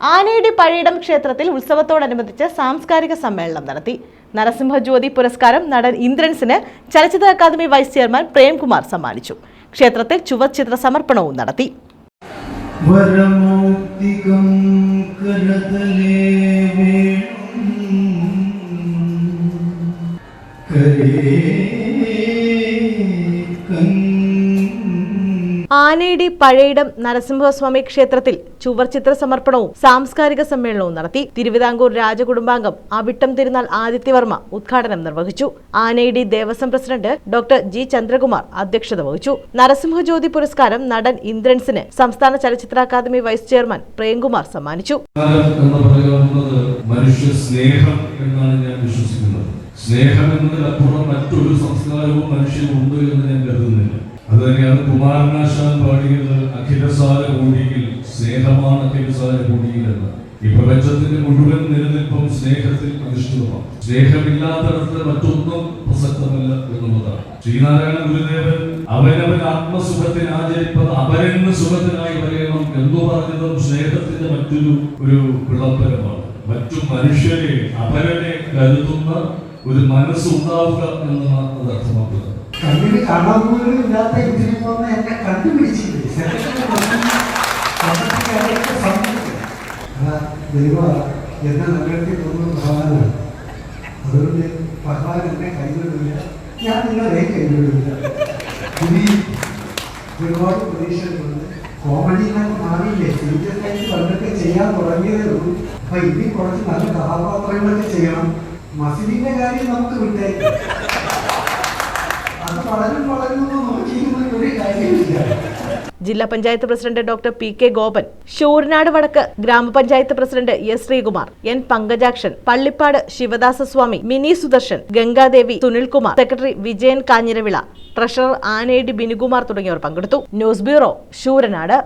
ആനയുടെ പഴയിടം ക്ഷേത്രത്തിൽ ഉത്സവത്തോടനുബന്ധിച്ച് സാംസ്കാരിക സമ്മേളനം നടത്തി. നരസിംഹജ്യോതി പുരസ്കാരം നടൻ ഇന്ദ്രൻസിന് ചലച്ചിത്ര അക്കാദമി വൈസ് ചെയർമാൻ പ്രേംകുമാർ സമ്മാനിച്ചു. ക്ഷേത്രത്തിൽ ചുവച്ചിത്ര സമർപ്പണവും നടത്തി. കരേ കൺ ആനയുടെ പഴയിടം നരസിംഹസ്വാമി ക്ഷേത്രത്തിൽ ചുവർചിത്ര സമർപ്പണവും സാംസ്കാരിക സമ്മേളനവും നടത്തി. തിരുവിതാംകൂർ രാജകുടുംബാംഗം അവിട്ടം തിരുനാൾ ആദിത്യവർമ്മ ഉദ്ഘാടനം നിർവഹിച്ചു. ആനയുടെ Devaswom president doctor G Chandrakumar അധ്യക്ഷത വഹിച്ചു. നരസിംഹജ്യോതി പുരസ്കാരം നടൻ ഇന്ദ്രൻസിന് സംസ്ഥാന ചലച്ചിത്ര അക്കാദമി വൈസ് ചെയർമാൻ പ്രേംകുമാർ സമ്മാനിച്ചു. മനുഷ്യ സ്നേഹം എന്നാണ് ഞാൻ വിശ്വസിക്കുന്നത്. മറ്റൊരു സംസ്കാരവും മനുഷ്യനുണ്ട് എന്ന് ഞാൻ കുമാരനാശാൻ പാടിയത് അഖിലസാര കൂടിയിൽ സ്നേഹമാണ് അഖിലസാര കൂടിയിൽ എന്ന് ഈ പ്രപഞ്ചത്തിന്റെ മുഴുവൻ നിലനിൽപ്പും സ്നേഹത്തിൽ അധിഷ്ഠിതമാണ്. സ്നേഹമില്ലാത്തടത്ത് മറ്റൊന്നും പ്രസക്തമല്ല എന്നുള്ളതാണ്. ശ്രീനാരായണ ഗുരുദേവൻ അവനവൻ ആത്മസുഖത്തിന് ആചരിപ്പത് അവരെന്ന് സുഖത്തിനായി വരയണം എന്ന് പറഞ്ഞതും സ്നേഹത്തിന്റെ മറ്റൊരു ഒരു വിളംബരമാണ്. മറ്റു മനുഷ്യരെ അപരനെ കരുതുന്ന ഒരു മനസ്സുണ്ടാവുക എന്നാണ് അത് അർത്ഥമാക്കുന്നത്. കണ്ണിന് കാണാൻ പോലും ഇല്ലാത്ത ഇതിന് വന്ന് എന്നെ കണ്ടുപിടിച്ചില്ലേ? ദൈവ എന്നെ നിലനിർത്തി തോന്നുന്ന ഭഗവാനാണ് അതുകൊണ്ട് ഭഗവാൻ എന്നെ കൈവിടില്ല ഞാൻ നിങ്ങളെ കൈവിടില്ല ഇനി ഒരുപാട് പ്രതീക്ഷകളുണ്ട്. കോമഡി എന്നൊക്കെ മാറിയില്ലേ? സീരിയസ് ആയിട്ട് പണ്ടൊക്കെ ചെയ്യാൻ തുടങ്ങിയതേ ഉള്ളൂ. അപ്പൊ ഇനി കുറച്ച് നല്ല കഥാപാത്രങ്ങളൊക്കെ ചെയ്യണം. മസിലിന്റെ കാര്യം നമുക്ക് വിട്ടേക്കാം അത് വളരും വളരും എന്ന് നോക്കിയിരുന്ന ഒരു കാര്യമില്ല ജില്ലാ panchayat president doctor P K Gopan Sooranad വടക്ക് grama panchayat president S Sreekumar N Pankajakshan Pallippad Sivadasaswamy Mini Sudarshan Gangadevi Sunilkumar secretary Vijayan Kanjiravila treasurer Anedi Binukumar തുടങ്ങിയവർ പങ്കെടുത്തു. News bureau Sooranad